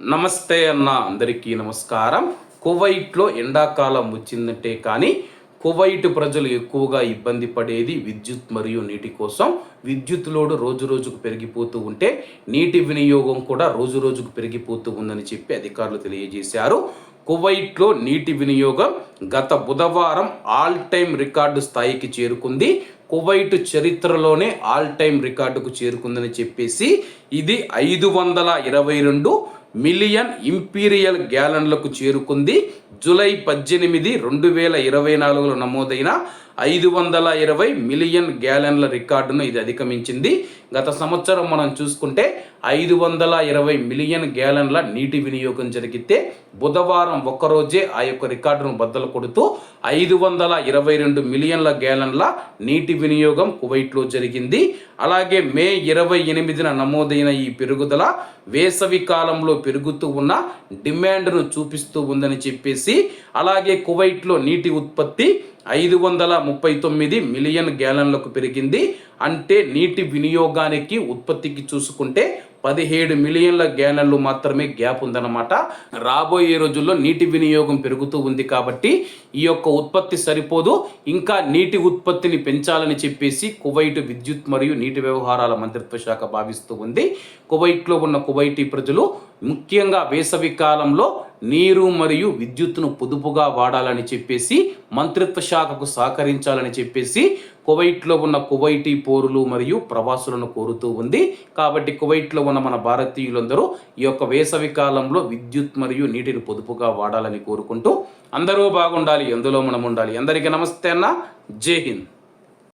నమస్తే అన్న అందరికీ నమస్కారం. కువైట్లో ఎండాకాలం వచ్చిందంటే కానీ కువైట్ ప్రజలు ఎక్కువగా ఇబ్బంది పడేది విద్యుత్ మరియు నీటి కోసం. విద్యుత్ లోడు రోజు రోజుకు పెరిగిపోతూ ఉంటే నీటి వినియోగం కూడా రోజు రోజుకు పెరిగిపోతూ ఉందని చెప్పి అధికారులు తెలియజేశారు. కువైట్లో నీటి వినియోగం గత బుధవారం ఆల్ టైమ్ రికార్డు స్థాయికి చేరుకుంది. కువైట్ చరిత్రలోనే ఆల్ టైమ్ రికార్డుకు చేరుకుందని చెప్పేసి ఇది ఐదు వందల ఇరవై రెండు మిలియన్ ఇంపీరియల్ గ్యాలన్లకు చేరుకుంది. జూలై పద్దెనిమిది రెండు వేల ఇరవై నాలుగులో నమోదైన ఐదు వందల ఇరవై మిలియన్ గ్యాలన్ల రికార్డును ఇది అధిగమించింది. గత సంవత్సరం మనం చూసుకుంటే ఐదు వందల ఇరవై మిలియన్ గ్యాలన్ల నీటి వినియోగం జరిగితే బుధవారం ఒక్కరోజే ఆ యొక్క రికార్డును బద్దలు కొడుతూ ఐదు వందల ఇరవై రెండు మిలియన్ల గ్యాలన్ల నీటి వినియోగం కువైట్లో జరిగింది. అలాగే మే ఇరవై ఎనిమిదిన నమోదైన ఈ పెరుగుదల వేసవి కాలంలో పెరుగుతూ ఉన్న డిమాండ్ను చూపిస్తూ ఉందని చెప్పేసి అలాగే కువైట్లో నీటి ఉత్పత్తి ఐదు వందల ముప్పై తొమ్మిది మిలియన్ గ్యాలన్లకు పెరిగింది. అంటే నీటి వినియోగానికి ఉత్పత్తికి చూసుకుంటే పదిహేడు మిలియన్ల గ్యాలన్లు మాత్రమే గ్యాప్ ఉందన్నమాట. రాబోయే రోజుల్లో నీటి వినియోగం పెరుగుతూ ఉంది కాబట్టి ఈ యొక్క ఉత్పత్తి సరిపోదు. ఇంకా నీటి ఉత్పత్తిని పెంచాలని చెప్పేసి కువైట్ విద్యుత్ మరియు నీటి వ్యవహారాల మంత్రిత్వ శాఖ భావిస్తూ ఉంది. కువైట్లో ఉన్న కువైటీ ప్రజలు ముఖ్యంగా వేసవి కాలంలో నీరు మరియు విద్యుత్తును పొదుపుగా వాడాలని చెప్పేసి మంత్రిత్వ శాఖకు సహకరించాలని చెప్పేసి కువైట్లో ఉన్న కువైటీ పౌరులు మరియు ప్రవాసులను కోరుతూ ఉంది. కాబట్టి కువైట్లో ఉన్న మన భారతీయులందరూ ఈ యొక్క వేసవి కాలంలో విద్యుత్ మరియు నీటిని పొదుపుగా వాడాలని కోరుకుంటూ అందరూ బాగుండాలి ఎందులో మనం ఉండాలి. అందరికీ నమస్తే అన్న. జై హింద్.